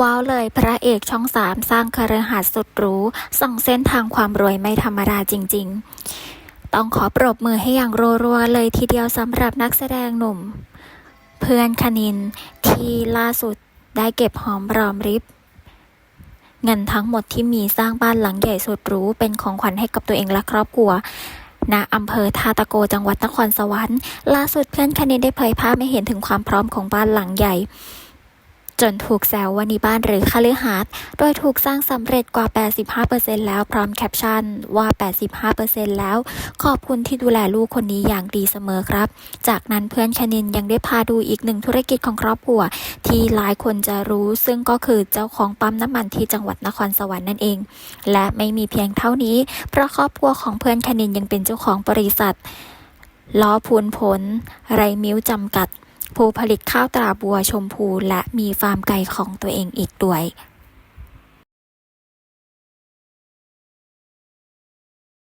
ว้าวเลยพระเอกช่องสามสร้างคฤหาสสุดหรูส่องเส้นทางความรวยไม่ธรรมดาจริง ๆ ต้องขอปรบมือให้อย่างรัวๆ เลยทีเดียวสำหรับนักแสดงหนุ่ม เพื่อนคณินที่ล่าสุดได้เก็บหอมรอมริบ เงินทั้งหมดที่มีสร้างบ้านหลังใหญ่สุดหรูเป็นของขวัญให้กับตัวเองและครอบครัวณอำเภอท่าตะโกจังหวัดนครสวรรค์ล่าสุดเพื่อนคณินได้เผยภาพให้เห็นถึงความพร้อมของบ้านหลังใหญ่ จนถูกแซวว่านี่บ้านหรือคฤหาสน์โดยถูกสร้างสำเร็จกว่า 85%แล้วพร้อมแคปชั่นว่า 85%แล้ว ขอบคุณที่ดูแลลูกคนนี้อย่างดีเสมอครับ จากนั้นเพื่อนคณินยังได้พาดูอีกหนึ่งธุรกิจของครอบครัว ที่หลายคนจะรู้ซึ่งก็คือเจ้าของปั๊มน้ำมันที่จังหวัดนครสวรรค์นั่นเอง และไม่มีเพียงเท่านี้ เพราะครอบครัวของเพื่อนคณินยังเป็นเจ้าของบริษัทล้อพูนผล ไรมิ้วจำกัด ผู้ผลิตข้าวตราบัวชมพูและมีฟาร์มไก่ของตัวเองอีกด้วย